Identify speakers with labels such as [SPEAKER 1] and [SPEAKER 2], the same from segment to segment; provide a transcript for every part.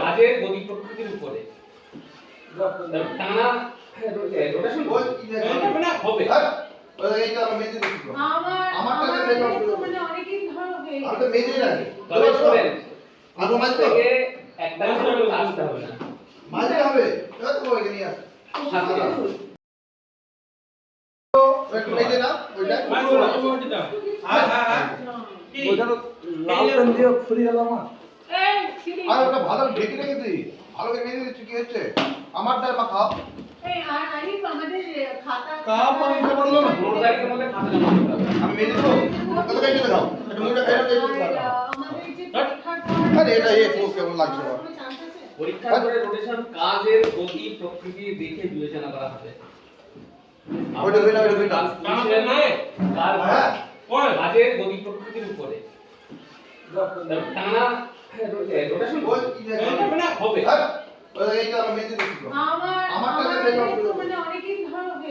[SPEAKER 1] কাজের গতি প্রকৃতির উপরে। টানা রোটেশন
[SPEAKER 2] কি
[SPEAKER 1] হবে।
[SPEAKER 2] আমি তো রাখি। আর তো মাঝে
[SPEAKER 1] থেকে একটা আসতে হবে। না।
[SPEAKER 2] মাঝে হবে। তো ওইখানে নিয়ে আসো একটু এই না ওইটা।
[SPEAKER 3] হ্যাঁ হ্যাঁ। হ্যাঁ। কি
[SPEAKER 4] ওইখানে লাল পেন দিয়ে ফুরিয়ে গেল আমার
[SPEAKER 2] আর ওটা ভালো ঢেকে রেখেছি। ভালো করে মেরে দিচ্ছি কি হচ্ছে? আমার তো না? দিয়ে দিচ্ছি আরে এটা এ কেমন লাগছে বাবা।
[SPEAKER 1] পরীক্ষার রোটেশন কাজের গতি প্রকৃতি দেখে বিবেচনা করা হবে।
[SPEAKER 2] ওইটা ওইটা ধরে নাও।
[SPEAKER 1] Transmission কার
[SPEAKER 2] হ্যাঁ।
[SPEAKER 1] কাজের গতি প্রকৃতির উপরে। টানা রোটেশন হবে।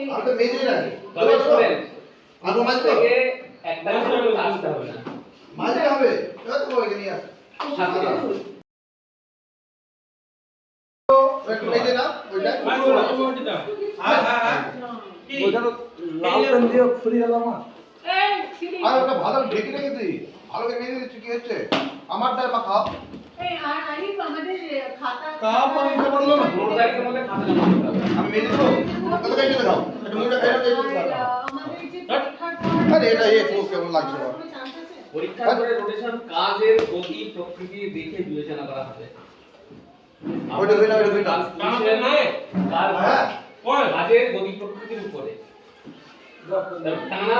[SPEAKER 2] হ্যাঁ, রাখি
[SPEAKER 1] তবে স্টুডেন্ট
[SPEAKER 2] আর তো মাঝে
[SPEAKER 1] কিছু আসতে হবে
[SPEAKER 2] হবে। ওইটা।
[SPEAKER 3] হ্যাঁ। হ্যাঁ হ্যাঁ
[SPEAKER 4] লাল পেন দিয়ে ফুরিয়ে আমার।
[SPEAKER 2] আর ওটা ভালো ঢেকে রেখেছি ভালো করে মেরে দিচ্ছি কি হচ্ছে? আমার আমি তো না?
[SPEAKER 1] খাতা জমা করতে হবে?
[SPEAKER 2] আমি মেরে দেবো কত কেটে দেখাও। একটু মুখটা ফেরত দিয়ে দিচ্ছি আরে এটা এ খুব কেমন লাগছে? বাবা।
[SPEAKER 1] পরীক্ষার পরে রোটেশন কাজের গতি প্রকৃতি দেখে বিবেচনা করা হবে।
[SPEAKER 2] ওইটা ধরে নাও।
[SPEAKER 1] Transmission কার
[SPEAKER 2] হ্যাঁ।
[SPEAKER 1] কাজের গতি প্রকৃতির উপরে। টানা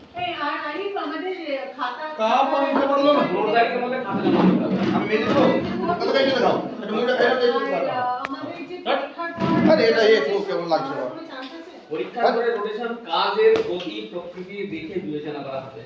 [SPEAKER 2] কাপ আমি তো না?
[SPEAKER 1] খাতা জমা করতে হবে
[SPEAKER 2] আমি কত আরে এটা এ খুব কেমন লাগছে?
[SPEAKER 1] পরীক্ষার পরে রোটেশন কাজের গতি প্রকৃতি দেখে বিবেচনা করা হবে।